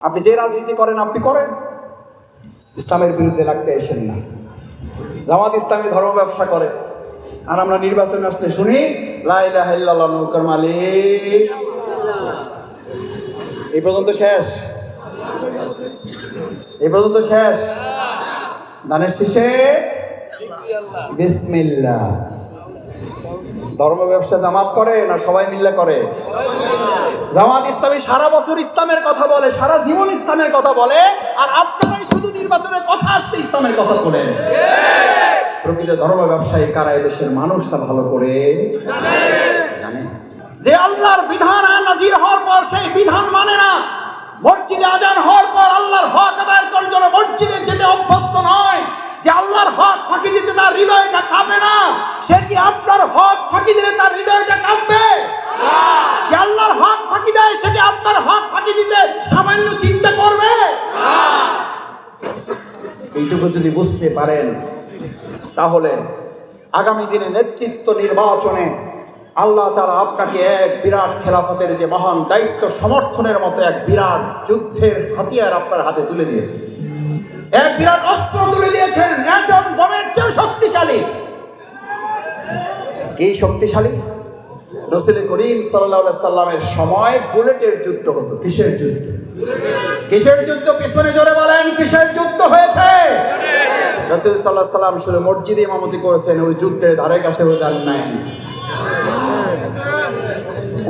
আপনি যে রাজনীতি করেন, আপনি করেন। ইসলামের বিরুদ্ধে লাগতে এসেন না। জামাত ইসলামী ধর্ম ব্যবসা করে। আর আমরা নির্বাচন আসলে শুনি নৌকার মালিক। এই পর্যন্ত শেষ? এই পর্যন্ত শেষ? ধানের শেষে? বিসমিল্লা ধর্ম ব্যবসা জামাত করে না সবাই মিল্লা করে? জামাত ইসলামী সারা বছর ইসলামের কথা বলে, সারা জীবন ইসলামের কথা বলে, আর আপনারাই শুধু নির্বাচনের কথা আসতে ইসলামের কথা বলেন। প্রকৃত ধর্ম ব্যবসায়ী কারা দেশের মানুষটা ভালো করে? জানে? যে আল্লাহর বিধান নাজির হওয়ার পর সেই বিধান মানে না। মসজিদে আজান হওয়ার পর আল্লাহর হক আদায়ের করার জন্য মসজিদে যেতে অভ্যস্ত নয়। যে আল্লাহর হক ফাঁকি দিতে তার হৃদয়টা কাঁপে না, সে কি আপনার হক ফাঁকি দিলে তার হৃদয়টা কাঁপবে? যে আল্লাহর হক ফাঁকি দেয়, সে কি আপনার হক ফাঁকি দিতে সামান্য চিন্তা করবে? এইটুকু যদি বুঝতে পারেন, তাহলে আগামী দিনে নেতৃত্ব নির্বাচনে আল্লাহ তারা আপনাকে এক বিরাট খেলাফতের যে মহান দায়িত্ব সমর্থনের মতো এক বিরাট যুদ্ধের হাতিয়ার আপনার হাতে তুলে দিয়েছে। এক বিরাট অস্ত্র তুলে দিয়েছেন একজন বোমের চেয়ে শক্তিশালী। কি শক্তিশালী? রসুল করিম সাল্লাহ সাল্লামের সময় বুলেটের যুদ্ধ হতো। কিসের যুদ্ধ? কিসের যুদ্ধ? পিছনে জোরে বলেন, কিসের যুদ্ধ হয়েছে? রসুল সাল্লাহ সাল্লাম শুধু মসজিদে ইমামতি করেছেন, ওই যুদ্ধের ধারে কাছে যান নাই।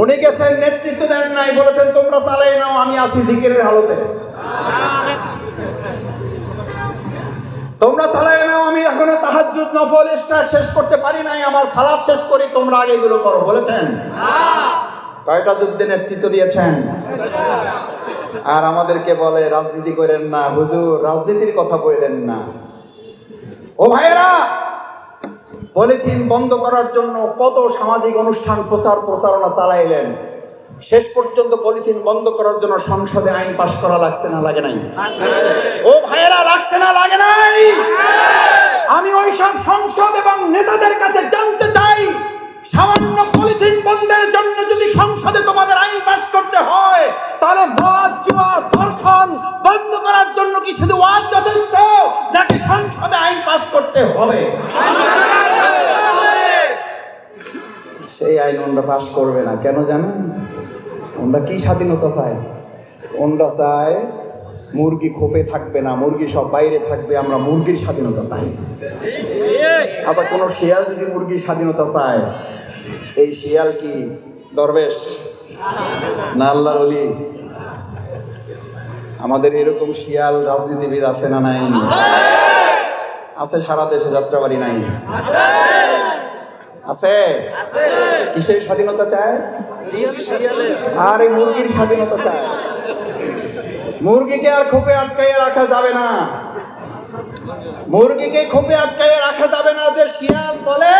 উনি গেছেন, নেতৃত্ব দেন নাই, বলেছেন, তোমরা চালাই নাও, আমি আসি জিকিরের হালতে। তোমরা চালাই নাও, আমি এখনও তাহাজ্জুদ নফল ইশরাক শেষ করতে পারি নাই, আমার সালাদ শেষ করি, তোমরা আগে এগুলো করো, বলেছেন? কয়টা যুদ্ধে নেতৃত্ব দিয়েছেন? আর আমাদেরকে বলে, রাজনীতি করেন না, হুজুর, রাজনীতির কথা বললেন না। ও ভাইয়েরা, পলিথিন বন্ধ করার জন্য কত সামাজিক অনুষ্ঠান প্রচার প্রচারণা চালাইলেন? শেষ পর্যন্ত পলিথিন বন্ধ করার জন্য সংসদে আইন পাশ করা লাগছে না, লাগে নাই? ও ভাইয়েরা, লাগছে না, লাগে নাই? আমি ওই সব সংসদ এবং নেতাদের কাছে জানতে চাই, সামান্য পলিথিন বন্ধের জন্য যদি সংসদে তোমাদের আইন পাশ করতে হয়, তাহলে মদ, জুয়া, ধর্ষণ বন্ধ করার জন্য কি শুধু ওয়াজ যথেষ্ট, নাকি সংসদে আইন পাশ করতে হবে? সেই আইন ওনরা পাশ করবে না, কেন জানেন? ওনরা কি স্বাধীনতা চায়? ওনরা চায় মুরগি খোপে থাকবে না, মুরগি সব বাইরে থাকবে, আমরা মুরগির স্বাধীনতা চাই। আচ্ছা কোনো শিয়াল যদি মুরগির স্বাধীনতা চায়, এই শিয়াল কি দরবেশ না আল্লাহর অলি আমাদের এরকম শিয়াল রাজনীতিবিদ আছে না নাই? আছে সারা দেশে যাত্রাবাড়ি নাই। আছে? কিসের স্বাধীনতা চায়? আর এই মুরগির স্বাধীনতা চায়। মুরগিকে আর খোপে আটকাইয়ে রাখা যাবে না। মুরগিকে খোপে আটকাইয়ে রাখা যাবে না যে শিয়াল বলে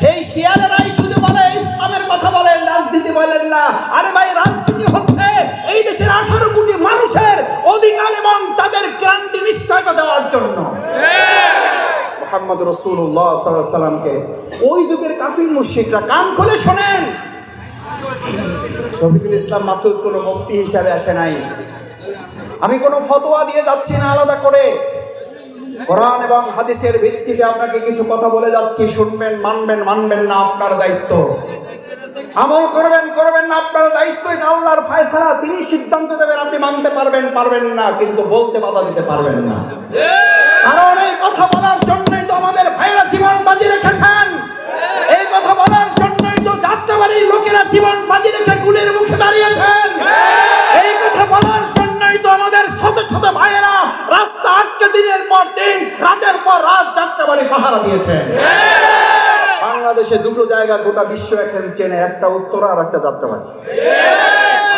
সেই শিয়ালের শিয়ালেরাই শুধু বলে ইসলামের কথা বলেন রাজনীতি বলেন না। আরে ভাই রাজনীতি হচ্ছে এই দেশের আঠারো কোটি মানুষের অধিকার এবং তাদের ক্রান্তি নিশ্চয়তা দেওয়ার জন্য। মোহাম্মদ রসুল্লাহ সাল্লামকে, ওই যুগের কাফির মুশিকরা কান খুলে শোনেন। শফিকুল ইসলাম মাসুদ কোনো মুক্তি হিসাবে আসে নাই। আমি কোনো ফতোয়া দিয়ে যাচ্ছি না আলাদা করে। কোরআন এবং হাদিসের ভিত্তিতে আপনাকে কিছু কথা বলে যাচ্ছি, শুনবেন, মানবেন মানবেন না আপনার দায়িত্ব। আমল করবেন করবেন না আপনার দায়িত্ব, এটা আল্লাহর ফায়সালা। তিনি সিদ্ধান্ত দেবেন, আপনি মানতে পারবেন পারবেন না, কিন্তু বলতে বাধা দিতে পারবেন না। কারণ এই কথা বলার জন্যই তো আমাদের ভাইরা জীবন বাজি রেখেছেন। এই কথা বলার জন্যই তো যাত্রাবাড়ির লোকেরা জীবন বাজি রেখে গুলির মুখে দাঁড়িয়েছেন। এই কথা বলার জন্যই তো আমাদের শত শত ভাইয়েরা রাস্তা আটকে দিনের পর দিন, রাতের পর রাত যাত্রাবাড়ি পাহারা দিয়েছেন। বাংলাদেশে দুটো জায়গা গোটা বিশ্ব এখন চেনে, একটা উত্তরা আর একটা যাত্রাবাড়ি।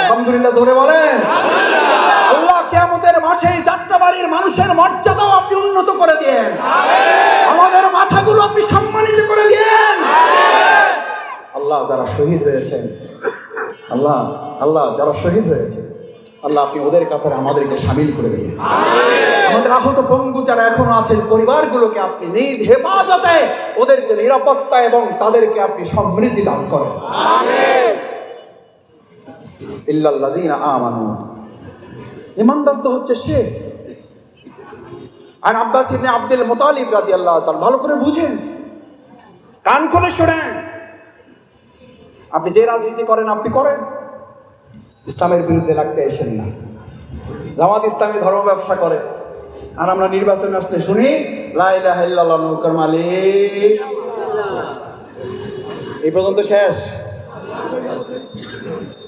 আলহামদুলিল্লাহ ধরে বলেন। আল্লাহ কেয়ামতের মাঠে যাত্রাবাড়ির মানুষের মর্যাদাও আপনি উন্নত করে দেন আল্লাহ যারা শহীদ হয়েছেন আল্লাহ আল্লাহ যারা শহীদ হয়েছে আল্লাহ আপনি ওদের কাতারে আমাদেরকে সামিল করে দিন আমাদের আহত পঙ্গু যারা এখনও আছেন পরিবারগুলোকে আপনি নিজ হেফাজতে ওদেরকে নিরাপত্তা এবং তাদেরকে আপনি সমৃদ্ধি দান করেন। ইল্লাল্লাযীনা আমানু। ইমানদার তো হচ্ছে সে। আর আব্বাস ইবনে আব্দুল মুতালিব রাদিয়াল্লাহু তাআলা ভালো করে বুঝেন। কান খুলে শোনেন। আপনি যে রাজনীতি করেন, আপনি করেন। ইসলামের বিরুদ্ধে লাগতে এসেন না। জামাত ইসলামী ধর্ম ব্যবসা করে। আর আমরা নির্বাচনে আসলে শুনি নৌকার মালিক। এই পর্যন্ত শেষ?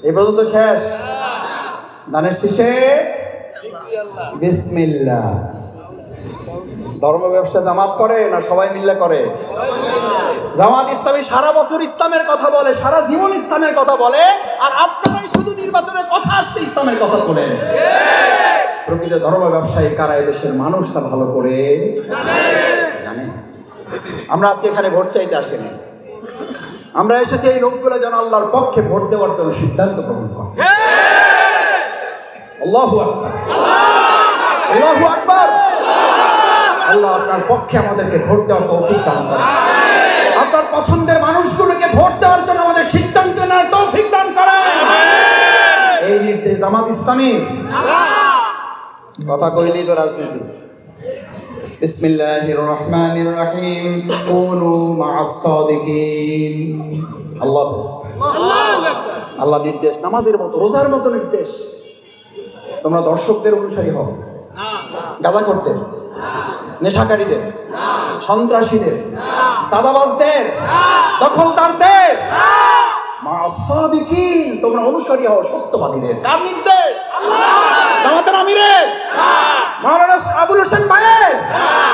এই পর্যন্ত শেষ? দানের শেষে? বিসমিল্লাহ। ধর্ম ব্যবসা জামাত করে না সবাই মিল্লা করে? জামাত ইসলামী সারা বছর ইসলামের কথা বলে, সারা জীবন ইসলামের কথা বলে, আর আপনারাই শুধু নির্বাচনের কথা আসতে ইসলামের কথা বলেন। প্রকৃত ধর্ম ব্যবসায়ী কারা দেশের মানুষ তা ভালো করে? জানে? আমরা আজকে এখানে ভোট চাইতে আসিনি। আমরা এসেছি এই লোকগুলো যেন আল্লাহর পক্ষে ভোট দেওয়ার জন্য সিদ্ধান্ত গ্রহণ করে। আল্লাহু আকবার। আল্লাহু আকবার। আল্লাহ আপনার পক্ষে আমাদেরকে ভোট দেওয়ার তৌফিক দান করে আপনার পছন্দের মানুষগুলোকে ভোট দেওয়ার জন্য আমাদের সিদ্ধান্ত নেওয়ার তৌফিক দান করে এই নির্দেশ জামাত ইসলামী কথা কইলেই তো রাজনীতি। বিসমিল্লাহির রহমানির রহিম। কুনু মা'আস সাদিকিন। আল্লাহ। আল্লাহ নির্দেশ নামাজের মতো রোজার মতো নির্দেশ। তোমরা দর্শকদের অনুসারী হও। গাজা করতে নেশাকারীদের সন্ত্রাসীদের সাদাবাজদের দখলদারদের। তোমরা অনুসারী হও সত্যবাদীদের। কার নির্দেশ? জামাতের আমিরের। মাওলানা আবুল হোসেন ভাইয়ের।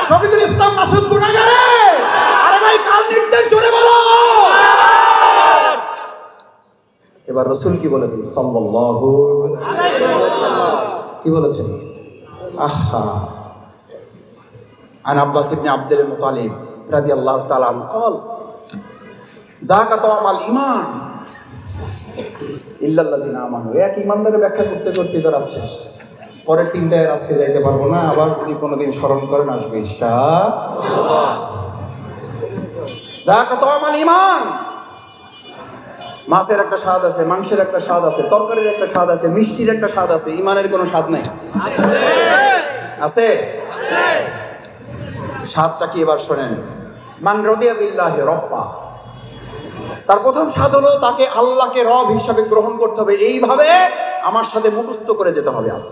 শফিকুল ইসলাম মাসুদ গুনাগারের আরে ভাই কার নির্দেশ? জোরে বলো। এবার রসুল কি বলেছেন? সাল্লাল্লাহু কি বলেছেন? আহা। আন আব্বাস ইবনে আব্দুল মুতালিব রাদি আল্লাহ তালা কল জাকাত আমাল ইমান ইল্লাল্লাজি না আমানু এক ইমানদারে ব্যাখ্যা করতে করতে তার শেষ। পরের তিনটায় আজকে যাইতে পারব না। আবার যদি কোনোদিন স্মরণ করেন আসবে ঈশা জাকাত ইমান মাছের একটা স্বাদ আছে মাংসের একটা স্বাদ আছে তরকারির একটা স্বাদ আছে মিষ্টির একটা স্বাদ আছে ইমানের কোনো স্বাদ নাই। আছে। আছে। স্বাদটা কি এবার শোনেন? মান রদিয়া রব্বা। তার প্রথম স্বাদ হলো তাকে আল্লাহকে রব হিসাবে গ্রহণ করতে হবে। এইভাবে আমার সাথে মুখস্থ করে যেতে হবে আজ।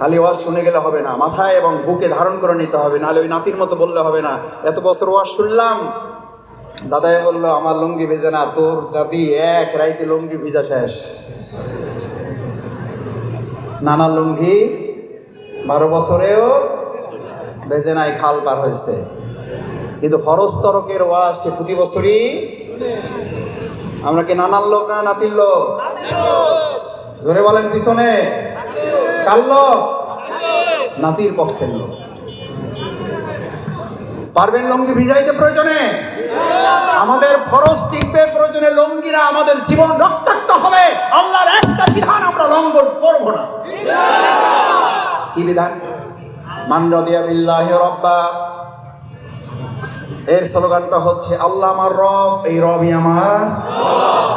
খালি ওয়াজ শুনে গেলে হবে না, মাথায় এবং বুকে ধারণ করে নিতে হবে, নাহলে ওই নাতির মতো বললে হবে না। এত বছর ওয়াজ শুনলাম, দাদাই বলল, আমার লুঙ্গি ভিজে না, তোর দাদি এক রাইতে লুঙ্গি ভিজা শেষ। নানা লুঙ্গি বারো বছরেও বেজে নাই খাল পার হয়েছে। কিন্তু ফরজ তরকের ওয়াজ সে প্রতি বছরই আমরা কি নানার লোক না নাতির লোক? জোরে বলেন পিছনে। কার লোক? নাতির পক্ষের লোক। পারবেন লঙ্গি ভিজাইতে প্রয়োজনে? আমাদের ফরজ টিকবে প্রয়োজনে লঙ্গিরা আমাদের জীবন রক্তাক্ত হবে। আল্লাহর একটা বিধান আমরা লঙ্ঘন করব না। কি বিধান? মান রব্বা। এর স্লোগানটা হচ্ছে, আল্লাহ আমার রব, এই রবই আমার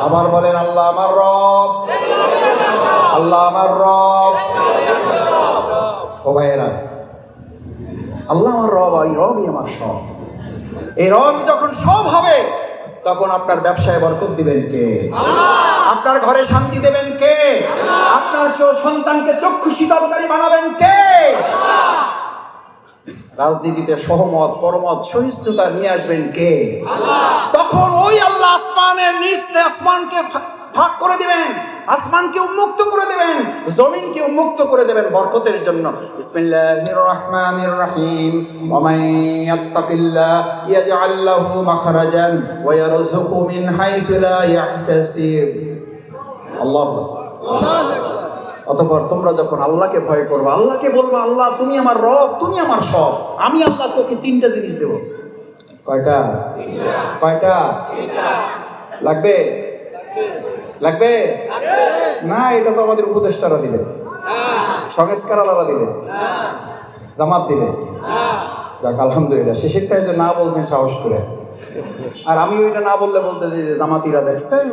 আবার বলেন, আল্লাহ আমার রব, আল্লাহ আমার রব। ও ভাইয়েরা, আল্লাহ আমার রব, এই রবই আমার সব। এই রব যখন সব হবে, তখন আপনার ব্যবসায় বরকত দিবেন কে? আপনার ঘরে শান্তি দেবেন কে? আপনার সন্তানকে চক্ষু শীতলকারী বানাবেন কে? রাজনীতিতে সহমত পরমত সহিষ্ণুতা নিয়ে আসবেন কে? তখন ওই আল্লাহ আসমানের নিচে আসমানকে ভাগ করে দিবেন আসমানকে উন্মুক্ত করে দেবেন জমিনকে উন্মুক্ত করে দেবেন বরকতের জন্য। বিসমিল্লাহির রহমানির রহিম ওয়া মান ইয়াত্তাকিল্লাহ ইয়াজআল লাহু মাখরাজান ওয়া ইয়ারযুকহু মিন হাইসু লা ইয়াহতাসিব আল্লাহু অতঃপর তোমরা যখন আল্লাহকে ভয় করব, আল্লাহকে বলব, আল্লাহ, তুমি আমার রব, তুমি আমার সব। আমি আল্লাহ তোকে তিনটা জিনিস দেব। কয়টা? কয়টা? লাগবে? লাগবে? না, এটা তো আমাদের উপদেষ্টারা দিবে সংস্কার আলাদা দিবে জামাত দিবে যাক, আলহামদুলিল্লাহ। শেষেরটাই যে না বলছেন সাহস করে। আর আমি ওইটা না বললে বলতে যে জামাতিরা দেখছেন